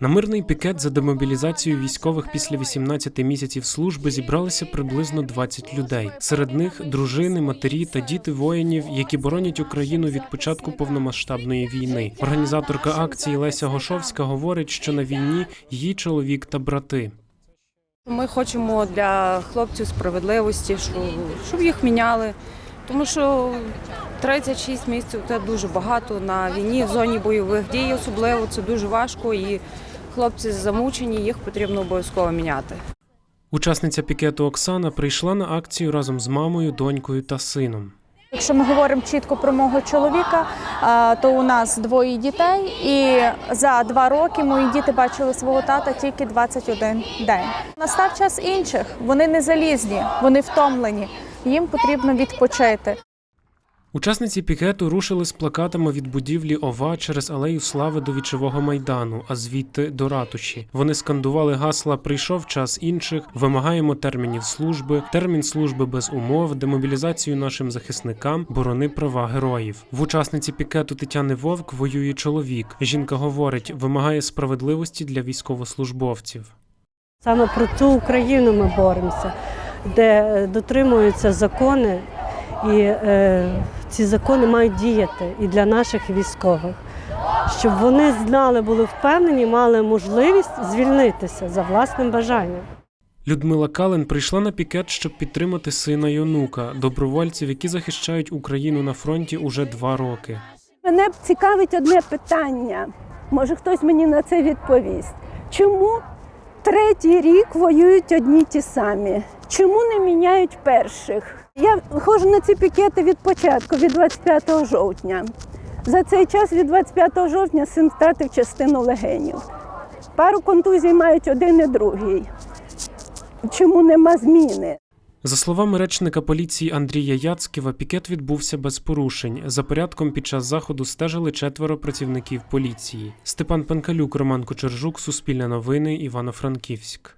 На мирний пікет за демобілізацію військових після 18 місяців служби зібралися приблизно 20 людей. Серед них дружини, матері та діти воїнів, які боронять Україну від початку повномасштабної війни. Організаторка акції Леся Гошовська говорить, що на війні її чоловік та брати. Ми хочемо для хлопців справедливості, щоб, їх міняли. Тому що 36 місяців це дуже багато на війні, в зоні бойових дій особливо це дуже важко і хлопці замучені, їх потрібно обов'язково міняти. Учасниця пікету Оксана прийшла на акцію разом з мамою, донькою та сином. Якщо ми говоримо чітко про мого чоловіка, то у нас двоє дітей, і за два роки мої діти бачили свого тата тільки 21 день. Настав час інших. Вони не залізні, вони втомлені. Їм потрібно відпочити. Учасниці пікету рушили з плакатами від будівлі ОВА через алею слави до вічового майдану, а звідти до ратуші. Вони скандували гасла Прийшов час інших, вимагаємо термінів служби, термін служби без умов, демобілізацію нашим захисникам, борони права героїв. В учасниці пікету Тетяни Вовк воює чоловік. Жінка говорить, вимагає справедливості для військовослужбовців. Саме про цю Україну ми боремося, де е, дотримуються закони, і е, ці закони мають діяти і для наших військових, щоб вони знали, були впевнені, мали можливість звільнитися за власним бажанням. Людмила Кален прийшла на пікет, щоб підтримати сина й онука, добровольців, які захищають Україну на фронті уже два роки. Мене цікавить одне питання. Може, хтось мені на це відповість. Чому третій рік воюють одні ті самі? Чому не міняють перших? Я ходжу на ці пікети від початку, від 25 жовтня. За цей час від 25 жовтня син втратив частину легенів. Пару контузій мають один і другий. Чому нема зміни? За словами речника поліції Андрія Яцківа, пікет відбувся без порушень. За порядком під час заходу стежили четверо працівників поліції. Степан Пенкалюк, Роман Кочержук, Суспільне новини, Івано-Франківськ.